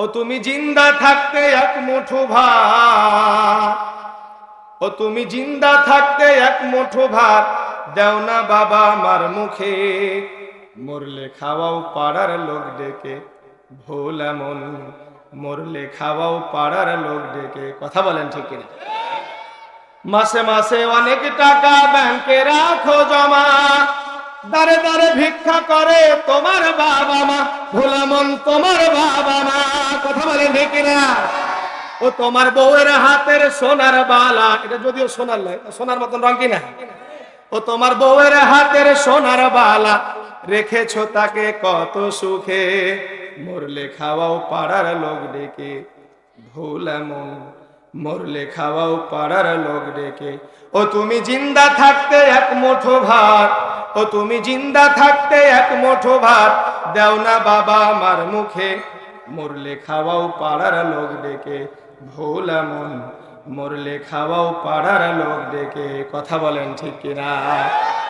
ও তুমি জিন্দা থাকতে এক মুঠো ভাত। ও তুমি জিন্দা থাকতে এক মুঠো ভাত। দেও না বাবা আমার মুখে। মরলে খাওয়াও পাড়ার লোক ডেকে। ভুল এমন মরলে খাওয়াও পাড়ার লোক ডেকে। কথা বলেন ঠিক কিনা? মাসে মাসে অনেক টাকা ব্যাংকে রাখো জমা। দারে দারে ভিক্ষা করে তোমার বাবা মা। ভোলামন তোমার বাবা মা। ঠিক না ও তোমার বউয়ের হাতের সোনার বালা। এটা যদিও সোনার নয় সোনার মতন রং কিনা? ও তোমার বউয়ের হাতের সোনার বালা। রেখেছো তাকে কত সুখে। পাড়ার লোক ডেকে। ভুল এমন পাড়ার লোক ডেকে। ও তুমি জিন্দা থাকতে এক মুঠো ভাত। ও তুমি জিন্দা থাকতে এক মুঠো ভাত। দেও না বাবা আমার মুখে। মরলে খাওয়াও পাড়ার লোক ডেকে ভুল মন মরলে খাওয়াও পাড়ার লোক ডেকে কথা বলেন ঠিক কিনা